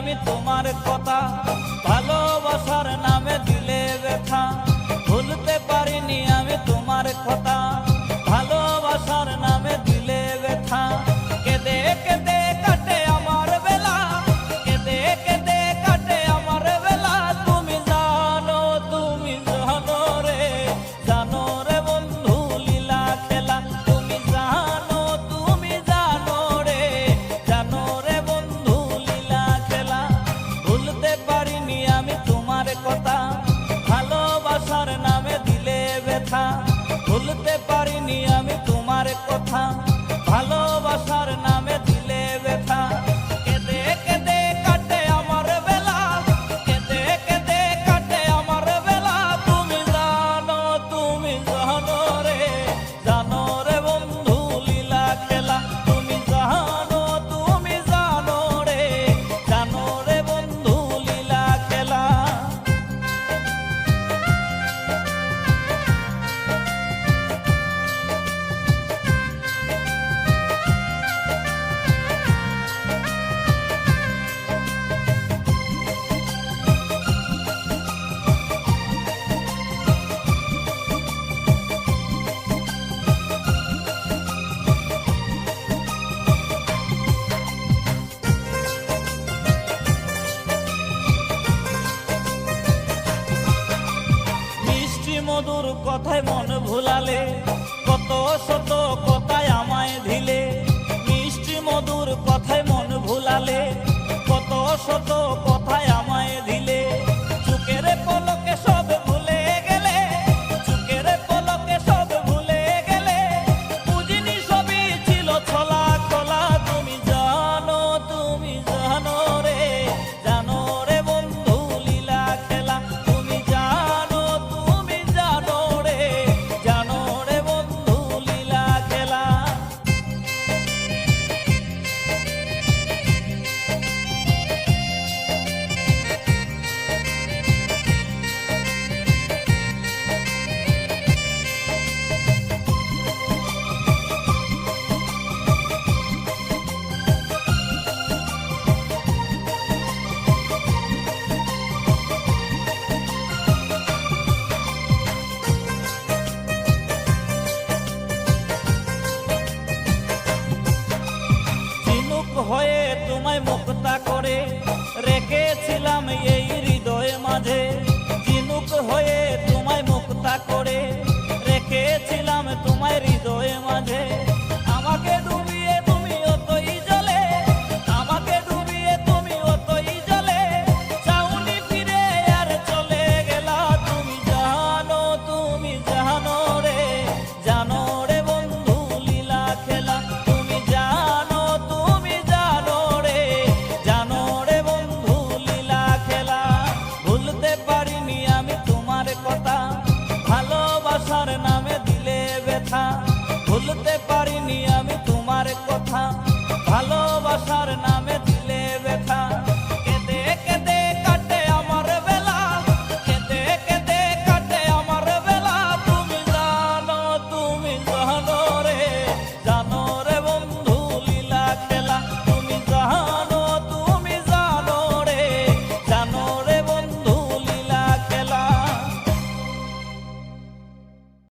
আমি তোমার কথা ভালোবাসার নামে দিলে ব্যথা। কথায় মন ভুলালে, কত শত কথায় আমায় ধিলে মিষ্টি মধুর কথায় মন ভুলালে, কত শত কথায় আমায় ধিলে me yeah. ভালোবাসার নাম